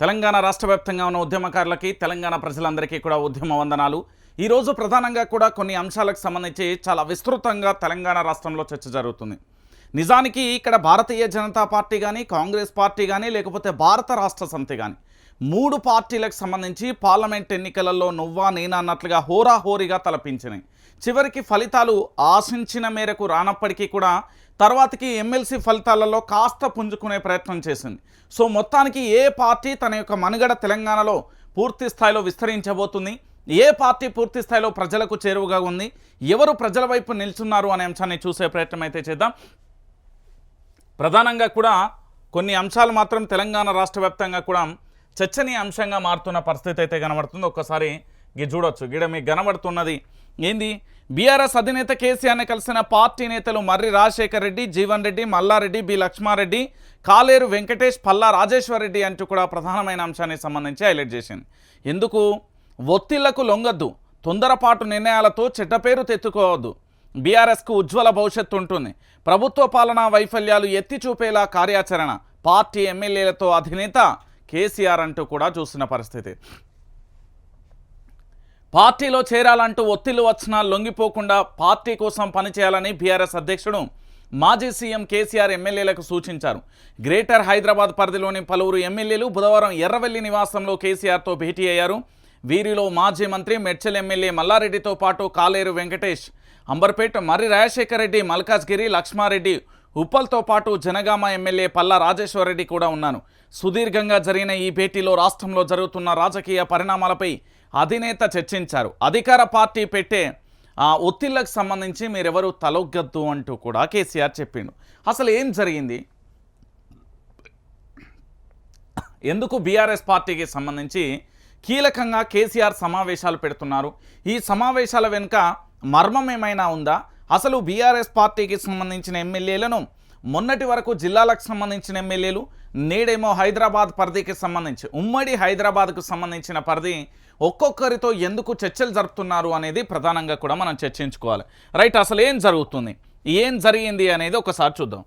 తెలంగాణ రాష్ట్ర వ్యాప్తంగా ఉన్న ఉద్యమకారులకి తెలంగాణ ప్రజలందరికీ కూడా ఉద్యమ వందనాలు. ఈరోజు ప్రధానంగా కూడా కొన్ని అంశాలకు సంబంధించి చాలా విస్తృతంగా తెలంగాణ రాష్ట్రంలో చర్చ జరుగుతుంది. నిజానికి ఇక్కడ భారతీయ జనతా పార్టీ కానీ కాంగ్రెస్ పార్టీ కానీ లేకపోతే భారత రాష్ట్ర సమితి కానీ మూడు పార్టీలకు సంబంధించి పార్లమెంట్ ఎన్నికలలో నువ్వా నేనా అన్నట్లుగా హోరాహోరీగా తలపించినాయి. చివరికి ఫలితాలు ఆశించిన మేరకు రానప్పటికీ కూడా తర్వాతకి ఎమ్మెల్సీ ఫలితాలలో కాస్త పుంజుకునే ప్రయత్నం చేసింది. సో మొత్తానికి ఏ పార్టీ తన యొక్క మనుగడ తెలంగాణలో పూర్తి స్థాయిలో విస్తరించబోతుంది? ఏ పార్టీ పూర్తి స్థాయిలో ప్రజలకు చేరువగా ఉంది? ఎవరు ప్రజల వైపు నిల్చున్నారు అనే అంశాన్ని చూసే ప్రయత్నం అయితే చేద్దాం. ప్రధానంగా కూడా కొన్ని అంశాలు మాత్రం తెలంగాణ రాష్ట్ర వ్యాప్తంగా కూడా చర్చనీయ అంశంగా మారుతున్న పరిస్థితి అయితే కనబడుతుంది. ఒక్కసారి ఇది చూడొచ్చు. గిడ మీకు కనబడుతున్నది ఏంది? బీఆర్ఎస్ అధినేత కేసీఆర్ని కలిసిన పార్టీ నేతలు మర్రి రాజశేఖర్ రెడ్డి జీవన్ రెడ్డి మల్లారెడ్డి బి లక్ష్మారెడ్డి కాలేరు వెంకటేష్ పల్లా రాజేశ్వర్ రెడ్డి అంటూ కూడా ప్రధానమైన అంశానికి సంబంధించి హైలైట్ చేసింది. ఎందుకు? ఒత్తిళ్ళకు లొంగద్దు. తొందరపాటు నిర్ణయాలతో చెడ్డ పేరు బీఆర్ఎస్కు ఉజ్వల భవిష్యత్తు ఉంటుంది. ప్రభుత్వ పాలనా వైఫల్యాలు ఎత్తి చూపేలా కార్యాచరణ. పార్టీ ఎమ్మెల్యేలతో అధినేత కేసీఆర్ అంటూ కూడా చూసిన పరిస్థితి. పార్టీలో చేరాలంటూ ఒత్తిళ్ళు వచ్చినా లొంగిపోకుండా పార్టీ కోసం పనిచేయాలని బీఆర్ఎస్ అధ్యక్షుడు మాజీ సీఎం కేసీఆర్ ఎమ్మెల్యేలకు సూచించారు. గ్రేటర్ హైదరాబాద్ పరిధిలోని పలువురు ఎమ్మెల్యేలు బుధవారం ఎర్రవెల్లి నివాసంలో కేసీఆర్తో భేటీ అయ్యారు. వీరిలో మాజీ మంత్రి మెడ్చల్ ఎమ్మెల్యే మల్లారెడ్డితో పాటు కాలేరు వెంకటేష్ అంబర్పేట మర్రి రాజశేఖర రెడ్డి మల్కాజ్గిరి లక్ష్మారెడ్డి ఉప్పల్తో పాటు జనగామ ఎమ్మెల్యే పల్లా రాజేశ్వరరెడ్డి కూడా ఉన్నారు. సుదీర్ఘంగా జరిగిన ఈ భేటీలో రాష్ట్రంలో జరుగుతున్న రాజకీయ పరిణామాలపై అధినేత చర్చించారు. అధికార పార్టీ పెట్టే ఆ ఒత్తిళ్ళకు సంబంధించి మీరెవరు తలొగ్గద్దు అంటూ కూడా కేసీఆర్ చెప్పిండు. అసలు ఏం జరిగింది? ఎందుకు బీఆర్ఎస్ పార్టీకి సంబంధించి కీలకంగా కేసీఆర్ సమావేశాలు పెడుతున్నారు? ఈ సమావేశాల వెనుక మర్మం ఏమైనా ఉందా? అసలు బీఆర్ఎస్ పార్టీకి సంబంధించిన ఎమ్మెల్యేలను మొన్నటి వరకు జిల్లాలకు సంబంధించిన ఎమ్మెల్యేలు నేడేమో హైదరాబాద్ పరిధికి సంబంధించి ఉమ్మడి హైదరాబాద్కు సంబంధించిన పరిధి ఒక్కొక్కరితో ఎందుకు చర్చలు జరుపుతున్నారు అనేది ప్రధానంగా కూడా మనం చర్చించుకోవాలి. రైట్ అసలు ఏం జరుగుతుంది? ఏం జరిగింది అనేది ఒకసారి చూద్దాం.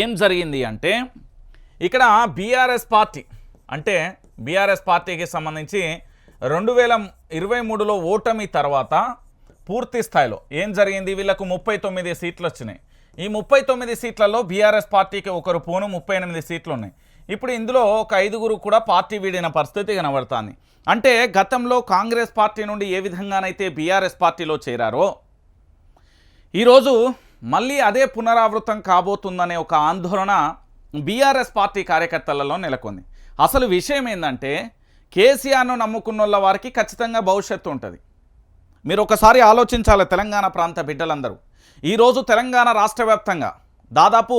ఏం జరిగింది అంటే ఇక్కడ బీఆర్ఎస్ పార్టీ అంటే బీఆర్ఎస్ పార్టీకి సంబంధించి రెండు వేల ఇరవై మూడులో ఓటమి తర్వాత పూర్తి స్థాయిలో ఏం జరిగింది? వీళ్ళకు ముప్పై తొమ్మిది సీట్లు వచ్చినాయి ఈ ముప్పై తొమ్మిది సీట్లలో బీఆర్ఎస్ పార్టీకి ఒకరు పోను ముప్పై ఎనిమిది సీట్లు ఉన్నాయి ఇప్పుడు ఇందులో ఒక ఐదుగురు కూడా పార్టీ వీడిన పరిస్థితి కనబడుతుంది. అంటే గతంలో కాంగ్రెస్ పార్టీ నుండి ఏ విధంగానైతే బీఆర్ఎస్ పార్టీలో చేరారో ఈరోజు మళ్ళీ అదే పునరావృతం కాబోతుందనే ఒక ఆందోళన బీఆర్ఎస్ పార్టీ కార్యకర్తలలో నెలకొంది. అసలు విషయం ఏంటంటే కేసీఆర్ను నమ్ముకున్న వాళ్ళ వారికి ఖచ్చితంగా భవిష్యత్తు ఉంటుంది. మీరు ఒకసారి ఆలోచించాలి తెలంగాణ ప్రాంత బిడ్డలందరూ. ఈరోజు తెలంగాణ రాష్ట్ర వ్యాప్తంగా దాదాపు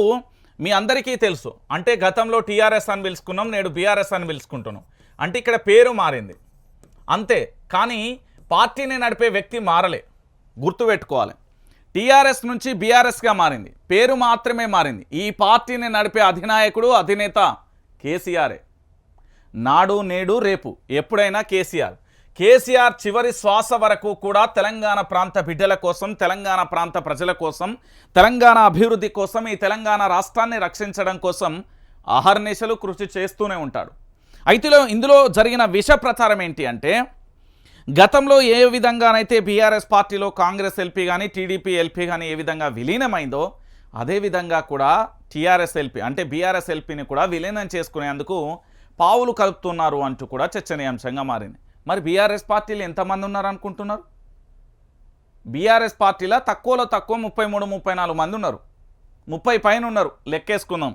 మీ అందరికీ తెలుసు. అంటే గతంలో టీఆర్ఎస్ అని పిలుచుకున్నాం నేడు బీఆర్ఎస్ అని పిలుచుకుంటున్నాం. అంటే ఇక్కడ పేరు మారింది. అంతే. కానీ పార్టీని నడిపే వ్యక్తి మారలే. గుర్తుపెట్టుకోవాలి. టీఆర్ఎస్ నుంచి బీఆర్ఎస్గా మారింది. పేరు మాత్రమే మారింది. ఈ పార్టీని నడిపే అధినాయకుడు అధినేత కేసీఆరే. నాడు నేడు రేపు. ఎప్పుడైనా కేసీఆర్. కేసీఆర్ చివరి శ్వాస వరకు కూడా తెలంగాణ ప్రాంత బిడ్డల కోసం తెలంగాణ ప్రాంత ప్రజల కోసం తెలంగాణ అభివృద్ధి కోసం ఈ తెలంగాణ రాష్ట్రాన్ని రక్షించడం కోసం అహర్నిశలు కృషి చేస్తూనే ఉంటాడు అయితే ఇందులో జరిగిన విష ప్రచారం ఏంటి అంటే గతంలో ఏ విధంగానైతే బీఆర్ఎస్ పార్టీలో కాంగ్రెస్ ఎల్పీ కానీ టీడీపీ ఎల్పీ కానీ ఏ విధంగా విలీనమైందో అదే విధంగా కూడా టీఆర్ఎస్ ఎల్పీ అంటే బీఆర్ఎస్ ఎల్పీని కూడా విలీనం చేసుకునేందుకు పావులు కలుపుతున్నారు అంటూ కూడా చర్చనీయాంశంగా మారింది. మరి బీఆర్ఎస్ పార్టీలు ఎంతమంది ఉన్నారు అనుకుంటున్నారు బీఆర్ఎస్ పార్టీలో తక్కువలో తక్కువ ముప్పై మూడు ముప్పై నాలుగు మంది ఉన్నారు. ముప్పై పైన ఉన్నారు. లెక్కేసుకుందాం.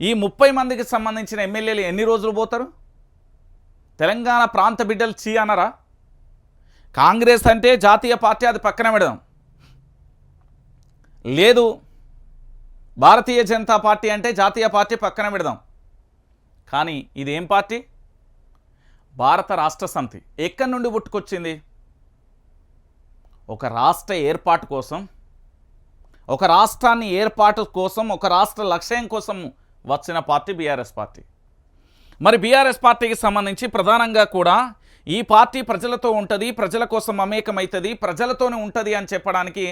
ఈ ముప్పై మందికి సంబంధించిన ఎమ్మెల్యేలు ఎన్ని రోజులు పోతారు? తెలంగాణ ప్రాంత బిడ్డలు చీ అనరా కాంగ్రెస్ అంటే జాతీయ పార్టీ అది పక్కన పెడదాం. లేదు భారతీయ జనతా పార్టీ అంటే జాతీయ పార్టీ పక్కన పెడదాం. కానీ ఇదేం పార్టీ? భారత రాష్ట్ర సమితి ఎక్కడి నుండి పుట్టుకొచ్చింది? ఒక రాష్ట్ర ఏర్పాటు కోసం ఒక రాష్ట్రాన్ని ఏర్పాటు కోసం ఒక రాష్ట్ర లక్ష్యం కోసం వచ్చిన పార్టీ బీఆర్ఎస్ పార్టీ. మరి బీఆర్ఎస్ పార్టీకి సంబంధించి ప్రధానంగా కూడా ఈ పార్టీ ప్రజలతో ఉంటుంది ప్రజల కోసం మమేకమవుతుంది ప్రజలతోనే ఉంటుంది అని చెప్పడానికి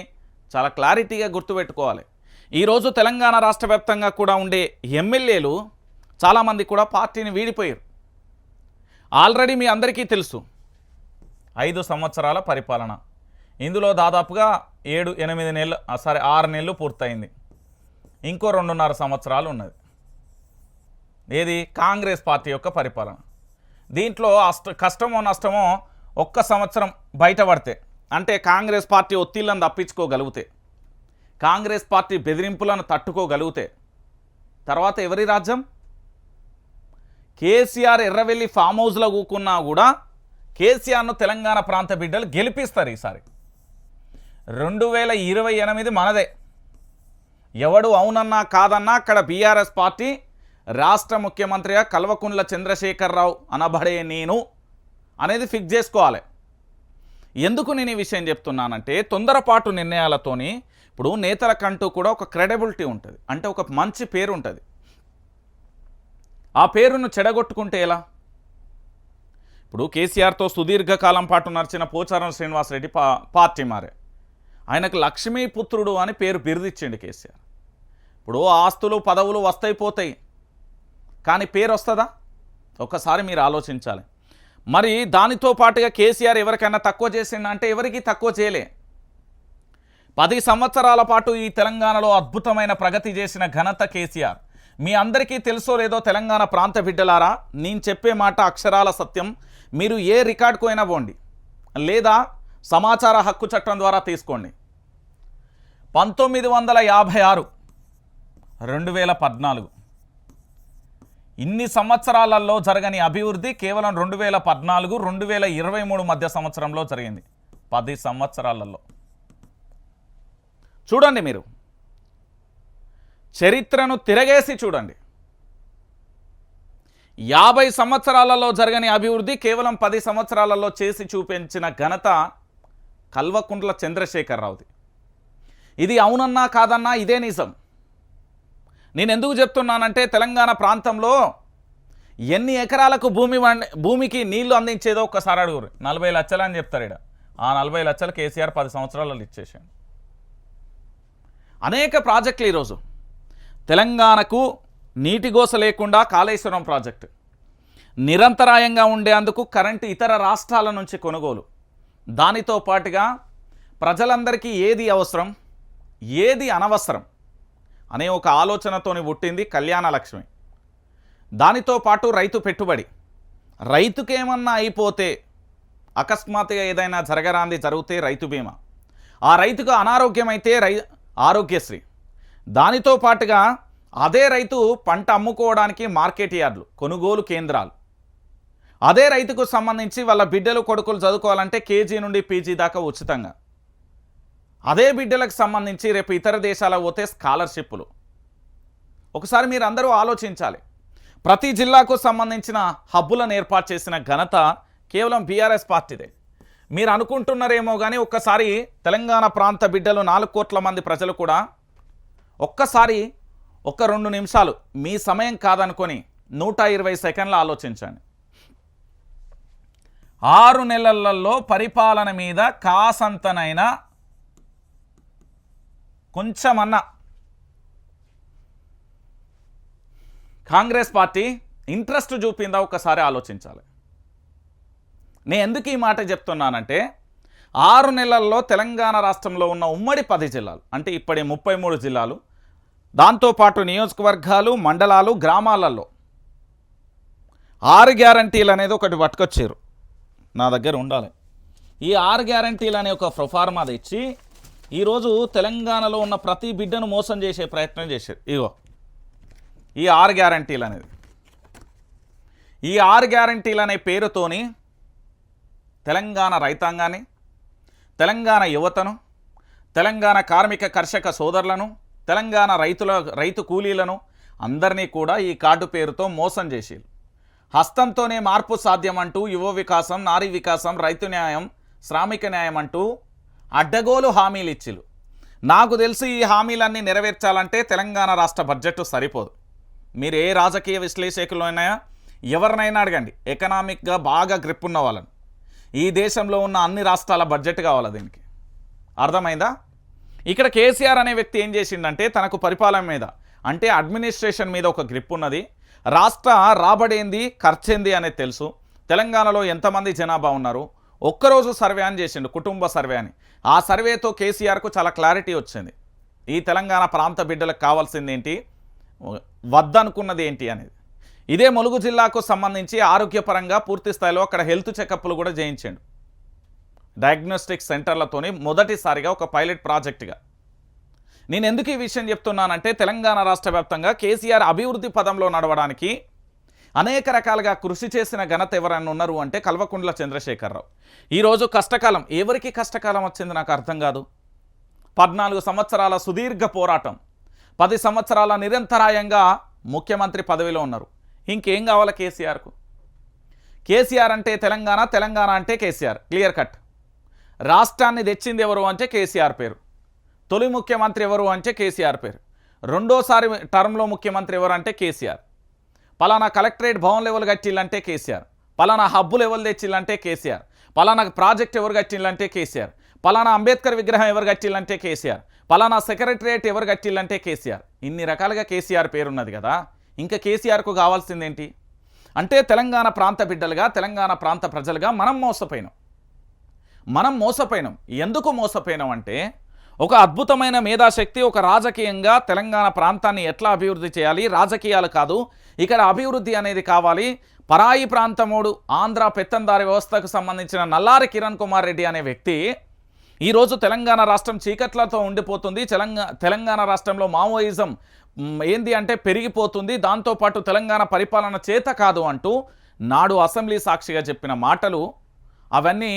చాలా క్లారిటీగా గుర్తుపెట్టుకోవాలి. ఈరోజు తెలంగాణ రాష్ట్ర వ్యాప్తంగా కూడా ఉండే ఎమ్మెల్యేలు చాలామంది కూడా పార్టీని వీడిపోయారు. ఆల్రెడీ మీ అందరికీ తెలుసు. ఐదు సంవత్సరాల పరిపాలన. ఇందులో దాదాపుగా ఏడు ఎనిమిది నెలలు సారీ సరే ఆరు నెలలు పూర్తయింది. ఇంకో రెండున్నర సంవత్సరాలు ఉన్నది. ఏది? కాంగ్రెస్ పార్టీ యొక్క పరిపాలన. దీంట్లో అష్ట కష్టమో నష్టమో ఒక్క సంవత్సరం బయటపడితే అంటే కాంగ్రెస్ పార్టీ ఒత్తిళ్ళను తప్పించుకోగలిగితే కాంగ్రెస్ పార్టీ బెదిరింపులను తట్టుకోగలిగితే తర్వాత ఎవరి రాజ్యం? కేసీఆర్ ఎర్రవెల్లి ఫామ్ హౌస్లో కూకున్నా కూడా కేసీఆర్ను తెలంగాణ ప్రాంత బిడ్డలు గెలిపిస్తారు ఈసారి. రెండు వేల ఇరవై ఎనిమిది మనదే. ఎవడు అవునన్నా కాదన్నా అక్కడ బీఆర్ఎస్ పార్టీ రాష్ట్ర ముఖ్యమంత్రిగా కల్వకుండ్ల చంద్రశేఖరరావు అనబడే నేను అనేది ఫిక్స్ చేసుకోవాలి. ఎందుకు నేను ఈ విషయం చెప్తున్నానంటే తొందరపాటు నిర్ణయాలతోని ఇప్పుడు నేతలకంటూ కూడా ఒక క్రెడిబిలిటీ ఉంటుంది. అంటే ఒక మంచి పేరు ఉంటుంది. ఆ పేరును చెడగొట్టుకుంటే ఎలా? ఇప్పుడు కేసీఆర్తో సుదీర్ఘకాలం పాటు నడిచిన పోచారం శ్రీనివాసరెడ్డి పా పార్టీ మారే. ఆయనకు లక్ష్మీపుత్రుడు అని పేరు బిరుదిచ్చిండు కేసీఆర్. ఇప్పుడు ఆస్తులు పదవులు వస్తాయి పోతాయి కానీ పేరు వస్తుందా ఒక్కసారి మీరు ఆలోచించాలి. మరి దానితో పాటుగా కేసీఆర్ ఎవరికైనా తక్కువ చేసిండ? అంటే ఎవరికి తక్కువ చేయలే. పది సంవత్సరాల పాటు ఈ తెలంగాణలో అద్భుతమైన ప్రగతి చేసిన ఘనత కేసీఆర్. మీ అందరికీ తెలుసో లేదో తెలంగాణ ప్రాంత బిడ్డలారా నేను చెప్పే మాట అక్షరాల సత్యం. మీరు ఏ రికార్డుకు అయినా పోండి. లేదా సమాచార హక్కు చట్టం ద్వారా తీసుకోండి. పంతొమ్మిది వందల యాభై ఆరు రెండు వేల పద్నాలుగు. ఇన్ని సంవత్సరాలలో జరగని అభివృద్ధి కేవలం రెండు వేల పద్నాలుగు రెండు వేల ఇరవై మూడు మధ్య సంవత్సరంలో జరిగింది. పది సంవత్సరాలలో. చూడండి మీరు. చరిత్రను తిరగేసి చూడండి. యాభై సంవత్సరాలలో జరగని అభివృద్ధి కేవలం పది సంవత్సరాలలో చేసి చూపించిన ఘనత కల్వకుంట్ల చంద్రశేఖరరావుది. ఇది అవునన్నా కాదన్నా ఇదే నిజం. నేను ఎందుకు చెప్తున్నానంటే తెలంగాణ ప్రాంతంలో ఎన్ని ఎకరాలకు భూమి భూమికి నీళ్ళు అందించేదో ఒక్కసారి అడుగురు. నలభై లక్షలు అని చెప్తారు ఇక్కడ ఆ నలభై లక్షలు కేసీఆర్ పది సంవత్సరాలలో ఇచ్చేసాడు. అనేక ప్రాజెక్టులు ఈరోజు. తెలంగాణకు నీటిగోస లేకుండా కాళేశ్వరం ప్రాజెక్టు. నిరంతరాయంగా ఉండేందుకు కరెంటు ఇతర రాష్ట్రాల నుంచి కొనుగోలు. దానితో పాటుగా ప్రజలందరికీ ఏది అవసరం ఏది అనవసరం అనే ఒక ఆలోచనతోని పుట్టింది కళ్యాణ లక్ష్మి. దానితో పాటు రైతు పెట్టుబడి. రైతుకేమన్నా అయిపోతే అకస్మాత్తుగా ఏదైనా జరగరాంది జరిగితే రైతు బీమా. ఆ రైతుకు అనారోగ్యమైతే రై ఆరోగ్యశ్రీ. దానితో పాటుగా అదే రైతు పంట అమ్ముకోవడానికి మార్కెట్ యార్డులు కొనుగోలు కేంద్రాలు. అదే రైతుకు సంబంధించి వాళ్ళ బిడ్డలు కొడుకులు చదువుకోవాలంటే కేజీ నుండి పీజీ దాకా ఉచితంగా. అదే బిడ్డలకు సంబంధించి రేపు ఇతర దేశాలకు పోతే స్కాలర్షిప్లు ఒకసారి మీరు అందరూ ఆలోచించాలి. ప్రతి జిల్లాకు సంబంధించిన హబ్బులను ఏర్పాటు చేసిన ఘనత కేవలం బీఆర్ఎస్ పార్టీదే. మీరు అనుకుంటున్నారేమో కానీ ఒక్కసారి తెలంగాణ ప్రాంత బిడ్డలు నాలుగు కోట్ల మంది ప్రజలు కూడా ఒక్కసారి ఒక రెండు నిమిషాలు మీ సమయం కాదనుకొని నూట ఇరవై సెకండ్లు ఆలోచించండి. ఆరు నెలలలో పరిపాలన మీద కాసంతనైనా కొంచెమన్నా కాంగ్రెస్ పార్టీ ఇంట్రెస్ట్ చూపిందా ఒకసారి ఆలోచించాలి. నేను ఎందుకు ఈ మాట చెప్తున్నానంటే ఆరు నెలల్లో తెలంగాణ రాష్ట్రంలో ఉన్న ఉమ్మడి పది జిల్లాలు అంటే ఇప్పటి ముప్పై మూడు జిల్లాలు దాంతోపాటు నియోజకవర్గాలు మండలాలు గ్రామాలలో ఆరు గ్యారంటీలు అనేది ఒకటి పట్టుకొచ్చారు. నా దగ్గర ఉండాలి. ఈ ఆరు గ్యారంటీలు అనే ఒక ప్రొఫార్మా తెచ్చి ఈరోజు తెలంగాణలో ఉన్న ప్రతి బిడ్డను మోసం చేసే ప్రయత్నం చేశారు. ఇగో ఈ ఆరు గ్యారంటీలు అనేది. ఈ ఆరు గ్యారంటీలు అనే పేరుతోని తెలంగాణ రైతాంగాన్ని తెలంగాణ యువతను తెలంగాణ కార్మిక కర్షక సోదరులను తెలంగాణ రైతుల రైతు కూలీలను అందరినీ కూడా ఈ కార్డు పేరుతో మోసం చేసేది హస్తంతోనే మార్పు సాధ్యమంటూ యువ వికాసం నారీ వికాసం రైతు న్యాయం శ్రామిక న్యాయం అంటూ అడ్డగోలు హామీలు ఇచ్చిలు నాకు తెలిసి ఈ హామీలన్నీ నెరవేర్చాలంటే తెలంగాణ రాష్ట్ర బడ్జెట్ సరిపోదు. మీరు ఏ రాజకీయ విశ్లేషకులైనా ఎవరినైనా అడగండి. ఎకనామిక్గా బాగా గ్రిప్ ఉన్న వాళ్ళని. ఈ దేశంలో ఉన్న అన్ని రాష్ట్రాల బడ్జెట్ కావాలి దీనికి? అర్థమైందా? ఇక్కడ కేసీఆర్ అనే వ్యక్తి ఏం చేసిండంటే తనకు పరిపాలన మీద అంటే అడ్మినిస్ట్రేషన్ మీద ఒక గ్రిప్ ఉన్నది. రాష్ట్ర రాబడేంది ఖర్చేంది అనేది తెలుసు. తెలంగాణలో ఎంతమంది జనాభా ఉన్నారు? ఒక్కరోజు సర్వే అని చేసిండు కుటుంబ సర్వే అని. ఆ సర్వేతో కేసీఆర్కు చాలా క్లారిటీ వచ్చింది. ఈ తెలంగాణ ప్రాంత బిడ్డలకు కావాల్సింది ఏంటి? వద్దనుకున్నది ఏంటి అనేది. ఇదే ములుగు జిల్లాకు సంబంధించి ఆరోగ్యపరంగా పూర్తి స్థాయిలో అక్కడ హెల్త్ చెకప్లు కూడా చేయించాడు. డయాగ్నోస్టిక్ సెంటర్లతోని మొదటిసారిగా ఒక పైలట్ ప్రాజెక్టుగా. నేను ఎందుకు ఈ విషయం చెప్తున్నానంటే తెలంగాణ రాష్ట్ర వ్యాప్తంగా కేసీఆర్ అభివృద్ధి పదంలో నడవడానికి అనేక రకాలుగా కృషి చేసిన ఘనత ఎవరైనా ఉన్నారు అంటే కల్వకుండ్ల చంద్రశేఖరరావు. ఈరోజు కష్టకాలం ఎవరికి కష్టకాలం వచ్చింది నాకు అర్థం కాదు. పద్నాలుగు సంవత్సరాల సుదీర్ఘ పోరాటం పది సంవత్సరాల నిరంతరాయంగా ముఖ్యమంత్రి పదవిలో ఉన్నారు. ఇంకేం కావాలి కేసీఆర్కు? కేసీఆర్ అంటే తెలంగాణ తెలంగాణ అంటే కేసీఆర్. Clear cut. రాష్ట్రాన్ని తెచ్చింది ఎవరు అంటే కేసీఆర్ పేరు. తొలి ముఖ్యమంత్రి ఎవరు అంటే కేసీఆర్ పేరు. రెండోసారి టర్మ్లో ముఖ్యమంత్రి ఎవరు అంటే కేసీఆర్. పలానా కలెక్టరేట్ భవన్ లెవెల్ కట్టిల్లంటే కేసీఆర్. పలానా హబ్బు లెవెల్ తెచ్చిల్లంటే కేసీఆర్. పలానా ప్రాజెక్ట్ ఎవరు కట్టిల్లంటే కేసీఆర్. పలానా అంబేద్కర్ విగ్రహం ఎవరు కట్టిల్లంటే కేసీఆర్. పలానా సెక్రటరియట్ ఎవరు కట్టిల్లంటే కేసీఆర్. ఇన్ని రకాలుగా కేసీఆర్ పేరున్నది కదా. ఇంకా కేసీఆర్కు కావాల్సిందేంటి? అంటే తెలంగాణ ప్రాంత బిడ్డలుగా తెలంగాణ ప్రాంత ప్రజలుగా మనం మోసపోయినాం. మనం మోసపోయినాం. ఎందుకు మోసపోయినాం అంటే ఒక అద్భుతమైన మేధాశక్తి ఒక రాజకీయంగా తెలంగాణ ప్రాంతాన్ని ఎట్లా అభివృద్ధి చేయాలి? రాజకీయాలు కాదు ఇక్కడ అభివృద్ధి అనేది కావాలి. పరాయి ప్రాంతముడు ఆంధ్ర పెత్తందారి వ్యవస్థకు సంబంధించిన నల్లారి కిరణ్ కుమార్ రెడ్డి అనే వ్యక్తి ఈరోజు తెలంగాణ రాష్ట్రం చీకట్లతో ఉండిపోతుంది. తెలంగాణ తెలంగాణ రాష్ట్రంలో మావోయిజం ఏంది అంటే పెరిగిపోతుంది. దాంతోపాటు తెలంగాణ పరిపాలన చేత కాదు అంటూ నాడు అసెంబ్లీ సాక్షిగా చెప్పిన మాటలు అవన్నీ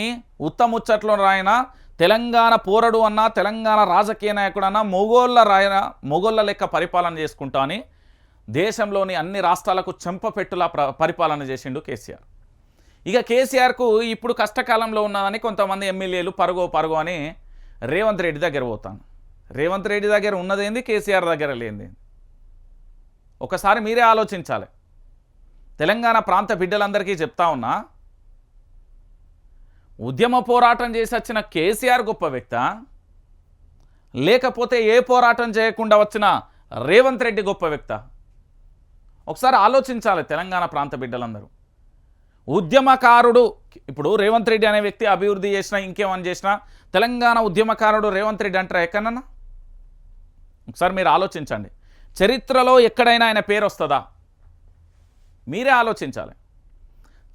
ఉత్తముచ్చట్లో రాయన తెలంగాణ పోరడు అన్న తెలంగాణ రాజకీయ నాయకుడు అన్న మొగోళ్ళ రాయన మొగోళ్ళ లెక్క పరిపాలన చేసుకుంటా అని దేశంలోని అన్ని రాష్ట్రాలకు చెంపపెట్టులా పరిపాలన చేసిండు కేసీఆర్. ఇక కేసీఆర్కు ఇప్పుడు కష్టకాలంలో ఉన్నదని కొంతమంది ఎమ్మెల్యేలు పరుగో పరుగో అని రేవంత్ రెడ్డి దగ్గర పోతాను. రేవంత్ రెడ్డి దగ్గర ఉన్నదేంది కేసీఆర్ దగ్గర లేనిది ఒకసారి మీరే ఆలోచించాలి. తెలంగాణ ప్రాంత బిడ్డలందరికీ చెప్తా ఉన్నా ఉద్యమ పోరాటం చేసి వచ్చిన కేసీఆర్ గొప్ప వ్యక్త. లేకపోతే ఏ పోరాటం చేయకుండా వచ్చిన రేవంత్ రెడ్డి గొప్ప వ్యక్త. ఒకసారి ఆలోచించాలి తెలంగాణ ప్రాంత బిడ్డలందరూ. ఉద్యమకారుడు ఇప్పుడు రేవంత్ రెడ్డి అనే వ్యక్తి అభివృద్ధి చేసినా ఇంకేమని చేసినా తెలంగాణ ఉద్యమకారుడు రేవంత్ రెడ్డి అంటారా ఎక్కడన్నా? ఒకసారి మీరు ఆలోచించండి. చరిత్రలో ఎక్కడైనా ఆయన పేరు వస్తుందా? మీరే ఆలోచించాలి.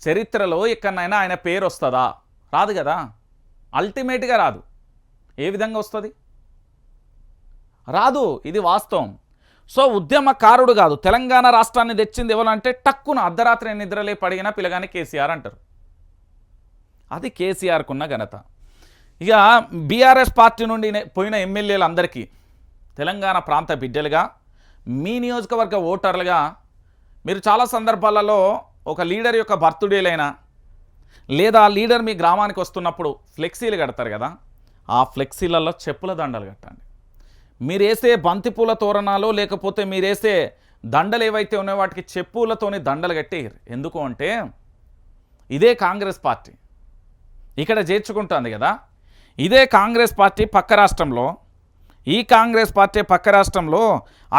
చరిత్రలో ఎక్కడైనా ఆయన పేరు వస్తుందా? రాదు కదా. అల్టిమేట్గా రాదు. ఏ విధంగా వస్తుంది? రాదు ఇది వాస్తవం. సో ఉద్యమకారుడు కాదు. తెలంగాణ రాష్ట్రాన్ని తెచ్చింది ఎవరంటే టక్కున అర్ధరాత్రి నిద్రలే పడిగిన పిల్లగాని కేసీఆర్ అంటారు. అది కేసీఆర్కున్న ఘనత. ఇక బీఆర్ఎస్ పార్టీ నుండి పోయిన ఎమ్మెల్యేలందరికీ తెలంగాణ ప్రాంత బిడ్డలుగా మీ నియోజకవర్గ ఓటర్లుగా మీరు చాలా సందర్భాలలో ఒక లీడర్ యొక్క బర్త్డేలైనా లేదా లీడర్ మీ గ్రామానికి వస్తున్నప్పుడు ఫ్లెక్సీలు కడతారు కదా ఆ ఫ్లెక్సీలలో చెప్పుల దండలు కట్టండి. మీరేసే బంతిపూల తోరణాలు లేకపోతే మీరేసే దండలు ఏవైతే ఉన్నాయో వాటికి చెప్పులతోని దండలు కట్టేయరు. ఎందుకు అంటే ఇదే కాంగ్రెస్ పార్టీ. ఇక్కడ చేర్చుకుంటుంది కదా ఇదే కాంగ్రెస్ పార్టీ పక్క రాష్ట్రంలో ఈ కాంగ్రెస్ పార్టీ పక్క రాష్ట్రంలో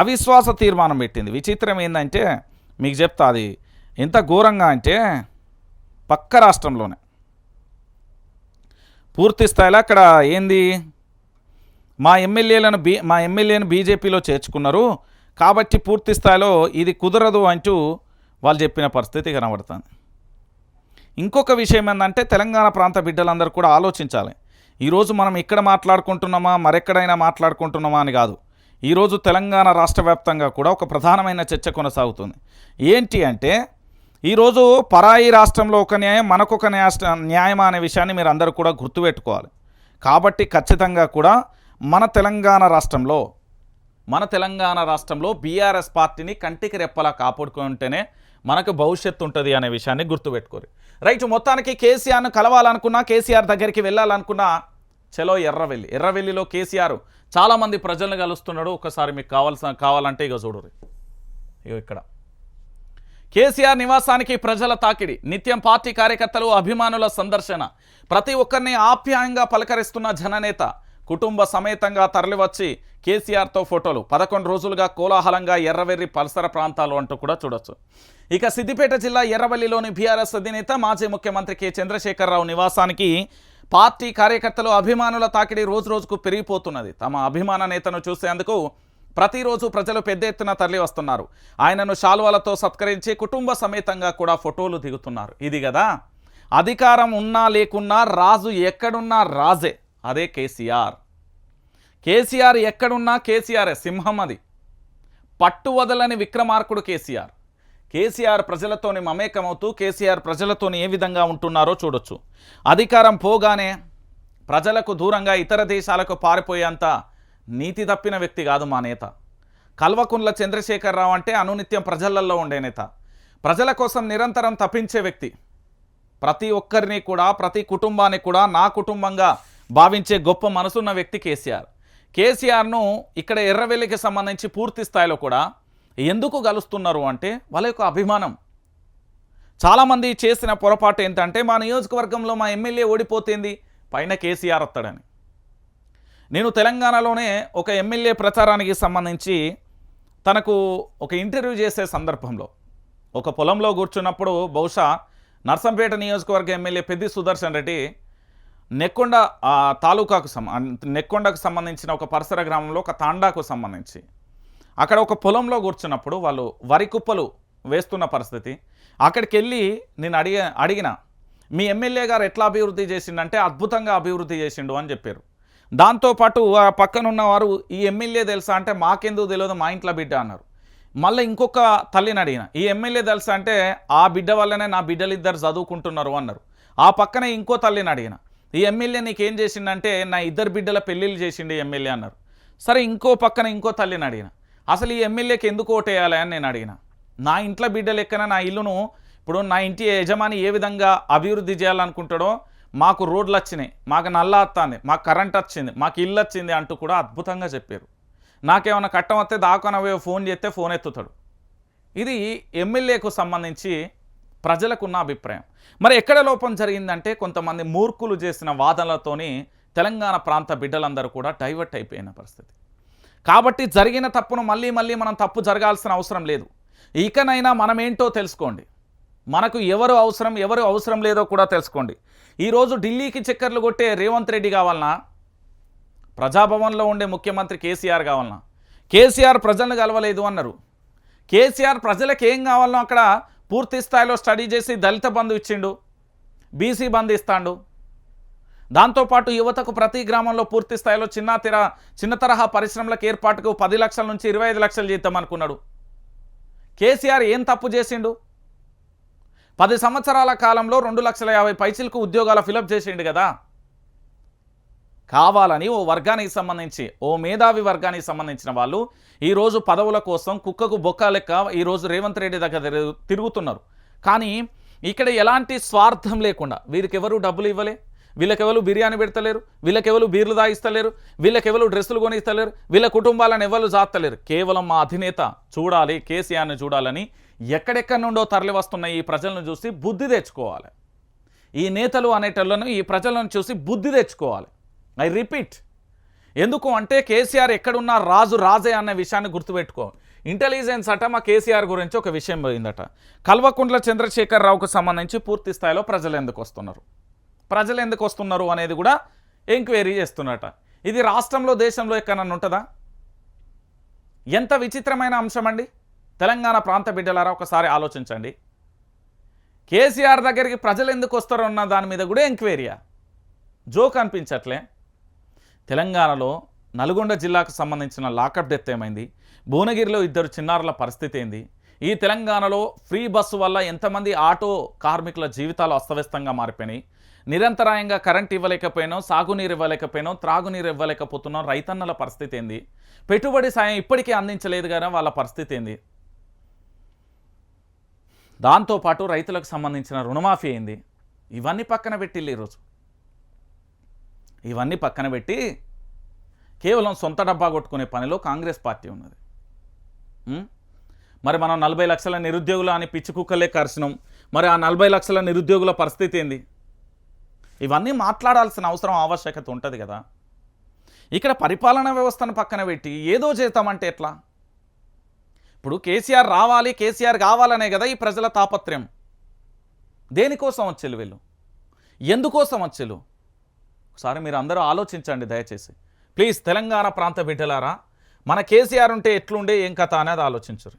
అవిశ్వాస తీర్మానం పెట్టింది. విచిత్రం ఏంటంటే మీకు చెప్తా అది ఎంత ఘోరంగా అంటే పక్క రాష్ట్రంలోనే. పూర్తి స్థాయిలో అక్కడ ఏంది? మా ఎమ్మెల్యేలను బీ మా ఎమ్మెల్యేను బీజేపీలో చేర్చుకున్నారు. కాబట్టి పూర్తి స్థాయిలో ఇది కుదరదు అంటూ వాళ్ళు చెప్పిన పరిస్థితి కనబడుతుంది. ఇంకొక విషయం ఏంటంటే తెలంగాణ ప్రాంత బిడ్డలందరూ కూడా ఆలోచించాలి. ఈరోజు మనం ఇక్కడ మాట్లాడుకుంటున్నామా మరెక్కడైనా మాట్లాడుకుంటున్నామా అని కాదు. ఈరోజు తెలంగాణ రాష్ట్ర వ్యాప్తంగా కూడా ఒక ప్రధానమైన చర్చ కొనసాగుతుంది. ఏంటి అంటే ఈరోజు పరాయి రాష్ట్రంలో ఒక న్యాయం మనకొక న్యాయ న్యాయమా అనే విషయాన్ని మీరు అందరూ కూడా గుర్తుపెట్టుకోవాలి. కాబట్టి ఖచ్చితంగా కూడా మన తెలంగాణ రాష్ట్రంలో మన తెలంగాణ రాష్ట్రంలో బీఆర్ఎస్ పార్టీని కంటికి రెప్పలా కాపాడుకుంటేనే మనకు భవిష్యత్తు ఉంటుంది అనే విషయాన్ని గుర్తుపెట్టుకోరు. రైట్ మొత్తానికి కేసీఆర్ను కలవాలనుకున్నా కేసీఆర్ దగ్గరికి వెళ్ళాలనుకున్నా చలో ఎర్రవెల్లి ఎర్రవెల్లిలో కేసీఆర్ చాలామంది ప్రజలను కలుస్తున్నాడు. ఒకసారి మీకు కావాల్సిన కావాలంటే ఇక చూడరు ఇగో ఇక్కడ. కేసీఆర్ నివాసానికి ప్రజల తాకిడి నిత్యం పార్టీ కార్యకర్తలు అభిమానుల సందర్శన. ప్రతి ఒక్కరిని ఆప్యాయంగా పలకరిస్తున్న జననేత కుటుంబ సమేతంగా తరలివచ్చి కేసీఆర్తో ఫోటోలు. పదకొండు రోజులుగా కోలాహలంగా ఎర్రవెర్రి పరిసర ప్రాంతాలు అంటూ కూడా చూడొచ్చు. ఇక సిద్దిపేట జిల్లా ఎర్రవల్లిలోని బీఆర్ఎస్ అధినేత మాజీ ముఖ్యమంత్రి కె. చంద్రశేఖరరావు నివాసానికి పార్టీ కార్యకర్తలు అభిమానుల తాకిడి రోజు రోజుకు పెరిగిపోతున్నది. తమ అభిమాన నేతను చూసేందుకు ప్రతిరోజు ప్రజలు పెద్ద ఎత్తున తరలి వస్తున్నారు. ఆయనను శాల్వాలతో సత్కరించి కుటుంబ సమేతంగా కూడా ఫోటోలు దిగుతున్నారు. ఇది కదా? అధికారం ఉన్నా లేకున్నా రాజు ఎక్కడున్నా రాజే. అదే కేసీఆర్. కేసీఆర్ ఎక్కడున్నా కేసీఆరే సింహం అది. పట్టు వదలని విక్రమార్కుడు కేసీఆర్. కేసీఆర్ ప్రజలతోని మమేకమవుతూ కేసీఆర్ ప్రజలతోని ఏ విధంగా ఉంటున్నారో చూడొచ్చు. అధికారం పోగానే ప్రజలకు దూరంగా ఇతర దేశాలకు పారిపోయేంత నీతి తప్పిన వ్యక్తి కాదు మా నేత. కల్వకుండ్ల చంద్రశేఖరరావు అంటే అనునిత్యం ప్రజలల్లో ఉండే నేత. ప్రజల కోసం నిరంతరం తప్పించే వ్యక్తి. ప్రతి ఒక్కరిని కూడా ప్రతి కుటుంబాన్ని కూడా నా కుటుంబంగా భావించే గొప్ప మనసున్న వ్యక్తి కేసీఆర్. కేసీఆర్ను ఇక్కడ ఎర్రవెల్లికి సంబంధించి పూర్తి స్థాయిలో కూడా ఎందుకు కలుస్తున్నారు అంటే వాళ్ళ యొక్క అభిమానం. చాలామంది చేసిన పొరపాటు ఏంటంటే మా నియోజకవర్గంలో మా ఎమ్మెల్యే ఓడిపోతుంది పైన కేసీఆర్ వస్తాడని. నేను తెలంగాణలోనే ఒక ఎమ్మెల్యే ప్రచారానికి సంబంధించి తనకు ఒక ఇంటర్వ్యూ చేసే సందర్భంలో ఒక పొలంలో కూర్చున్నప్పుడు బహుశా నర్సంపేట నియోజకవర్గ ఎమ్మెల్యే పెద్ది సుదర్శన్ రెడ్డి నెక్కొండ తాలూకాకు నెక్కొండకు సంబంధించిన ఒక పరిసర గ్రామంలో ఒక తాండాకు సంబంధించి అక్కడ ఒక పొలంలో కూర్చున్నప్పుడు వాళ్ళు వరి కుప్పలు వేస్తున్న పరిస్థితి. అక్కడికి వెళ్ళి నేను అడిగ అడిగిన మీ ఎమ్మెల్యే గారు ఎట్లా అభివృద్ధి చేసిండంటే అద్భుతంగా అభివృద్ధి చేసిండు అని చెప్పారు. దాంతోపాటు ఆ పక్కనున్న వారు ఈ ఎమ్మెల్యే తెలుసా అంటే మాకెందుకు తెలియదు మా ఇంట్లో బిడ్డ అన్నారు. మళ్ళీ ఇంకొక తల్లిని అడిగిన ఈ ఎమ్మెల్యే తెలుసా అంటే ఆ బిడ్డ వల్లనే నా బిడ్డలు ఇద్దరు చదువుకుంటున్నారు అన్నారు. ఆ పక్కనే ఇంకో తల్లిని అడిగిన ఈ ఎమ్మెల్యే నీకేం చేసిండంటే నా ఇద్దరు బిడ్డల పెళ్ళిళ్ళు చేసిండు ఎమ్మెల్యే అన్నారు. సరే ఇంకో పక్కన ఇంకో తల్లిని అడిగిన అసలు ఈ ఎమ్మెల్యేకి ఎందుకు ఓటేయాలి అని నేను అడిగిన నా ఇంట్లో బిడ్డ లెక్కన నా ఇల్లును ఇప్పుడు నా ఇంటి యజమాని ఏ విధంగా అభివృద్ధి చేయాలనుకుంటాడో మాకు రోడ్లు వచ్చినాయి మాకు నల్ల వస్తుంది మాకు కరెంట్ వచ్చింది మాకు ఇల్లు వచ్చింది అంటూ కూడా అద్భుతంగా చెప్పారు. నాకేమైనా కట్టం వస్తే దాకనవే ఫోన్ చేస్తే ఫోన్ ఎత్తుతాడు. ఇది ఎమ్మెల్యేకు సంబంధించి ప్రజలకున్న అభిప్రాయం. మరి ఎక్కడ లోపం జరిగిందంటే కొంతమంది మూర్ఖులు చేసిన వాదనలతోని తెలంగాణ ప్రాంత బిడ్డలందరూ కూడా డైవర్ట్ అయిపోయిన పరిస్థితి. కాబట్టి జరిగిన తప్పును మళ్ళీ మళ్ళీ మనం తప్పు జరగాల్సిన అవసరం లేదు. ఇకనైనా మనం ఏంటో తెలుసుకోండి. మనకు ఎవరు అవసరం ఎవరు అవసరం లేదో కూడా తెలుసుకోండి. ఈరోజు ఢిల్లీకి చక్కర్లు కొట్టే రేవంత్ రెడ్డి కావాలన్నా ప్రజాభవన్లో ఉండే ముఖ్యమంత్రి కేసీఆర్ కావాలన్నా కేసీఆర్ ప్రజలను కలవలేదు అన్నారు. కేసీఆర్ ప్రజలకు ఏం కావాలనో అక్కడ పూర్తి స్థాయిలో స్టడీ చేసి దళిత బంధు ఇచ్చిండు. బీసీ బంధు ఇస్తాడు. దాంతోపాటు యువతకు ప్రతి గ్రామంలో పూర్తి స్థాయిలో చిన్న తెర చిన్న తరహా పరిశ్రమలకు ఏర్పాటుకు పది లక్షల నుంచి ఇరవై ఐదు లక్షలు చేద్దాం అనుకున్నాడు కేసీఆర్ ఏం తప్పు చేసిండు? పది సంవత్సరాల కాలంలో రెండు లక్షల యాభై పైసలకు ఉద్యోగాలు ఫిలప్ చేసిండు కదా. కావాలని ఓ వర్గానికి సంబంధించి ఓ మేధావి వర్గానికి సంబంధించిన వాళ్ళు ఈరోజు పదవుల కోసం కుక్కకు బొక్క లెక్క ఈరోజు రేవంత్ రెడ్డి దగ్గర తిరుగుతున్నారు. కానీ ఇక్కడ ఎలాంటి స్వార్థం లేకుండా వీరికి ఎవరు డబ్బులు ఇవ్వలే? వీళ్ళకెవరు బిర్యానీ పెడతలేరు? వీళ్ళకెవరు బీర్లు తాగిస్తలేరు వీళ్ళకెవరు డ్రెస్సులు కొనిస్తలేరు? వీళ్ళ కుటుంబాలను ఎవరు జాతలేరు? కేవలం మా అధినేత చూడాలి కేసీఆర్ని చూడాలని ఎక్కడెక్కడి నుండో తరలి వస్తున్న ఈ ప్రజలను చూసి బుద్ధి తెచ్చుకోవాలి. ఈ నేతలు అనేటోళ్ళను ఈ ప్రజలను చూసి బుద్ధి తెచ్చుకోవాలి. I repeat. ఎందుకు అంటే కేసీఆర్ ఎక్కడున్నా రాజు రాజే అన్న విషయాన్ని గుర్తుపెట్టుకో. ఇంటెలిజెన్స్ అట మా కేసీఆర్ గురించి ఒక విషయం పోయిందట. కల్వకుంట్ల చంద్రశేఖరరావుకు సంబంధించి పూర్తి స్థాయిలో ప్రజలు ఎందుకు వస్తున్నారు? ప్రజలు ఎందుకు వస్తున్నారు అనేది కూడా ఎంక్వైరీ చేస్తున్నట. ఇది రాష్ట్రంలో దేశంలో ఎక్కడన్నా ఉంటుందా? ఎంత విచిత్రమైన అంశం అండి తెలంగాణ ప్రాంత బిడ్డలారా ఒకసారి ఆలోచించండి. కేసీఆర్ దగ్గరికి ప్రజలు ఎందుకు వస్తారో అన్న దాని మీద కూడా ఎంక్వైరీయా జోక్ అనిపించట్లే. తెలంగాణలో నల్గొండ జిల్లాకు సంబంధించిన లాకప్ డెత్ ఏమైంది? భువనగిరిలో ఇద్దరు చిన్నారుల పరిస్థితి ఏంది? ఈ తెలంగాణలో ఫ్రీ బస్సు వల్ల ఎంతమంది ఆటో కార్మికుల జీవితాలు అస్తవ్యస్తంగా మారిపోయినాయి? నిరంతరాయంగా కరెంట్ ఇవ్వలేకపోయినాం సాగునీరు ఇవ్వలేకపోయినాం త్రాగునీరు ఇవ్వలేకపోతున్నాం రైతన్నల పరిస్థితి ఏంది? పెట్టుబడి సాయం ఇప్పటికీ అందించలేదు కానీ వాళ్ళ పరిస్థితి ఏంది? దాంతోపాటు రైతులకు సంబంధించిన రుణమాఫీ అయింది. ఇవన్నీ పక్కన పెట్టిల్లు ఈరోజు. ఇవన్నీ పక్కన పెట్టి కేవలం సొంత డబ్బా కొట్టుకునే పనిలో కాంగ్రెస్ పార్టీ ఉన్నది. మరి మనం నలభై లక్షల నిరుద్యోగులు అని పిచ్చి కుక్కలే కరిసినాం. మరి ఆ నలభై లక్షల నిరుద్యోగుల పరిస్థితి ఏంది? ఇవన్నీ మాట్లాడాల్సిన అవసరం ఆవశ్యకత ఉంటుంది కదా. ఇక్కడ పరిపాలనా వ్యవస్థను పక్కన పెట్టి ఏదో చేద్దామంటే ఎట్లా? ఇప్పుడు కేసీఆర్ రావాలి కేసీఆర్ కావాలనే కదా ఈ ప్రజల తాపత్రయం. దేనికోసం వచ్చేలు వీళ్ళు? ఎందుకోసం వచ్చేలు ఒకసారి మీరు అందరూ ఆలోచించండి దయచేసి. ప్లీజ్ తెలంగాణ ప్రాంత బిడ్డలారా మన కేసీఆర్ ఉంటే ఎట్లుండే ఏం కథ అనేది ఆలోచించరు.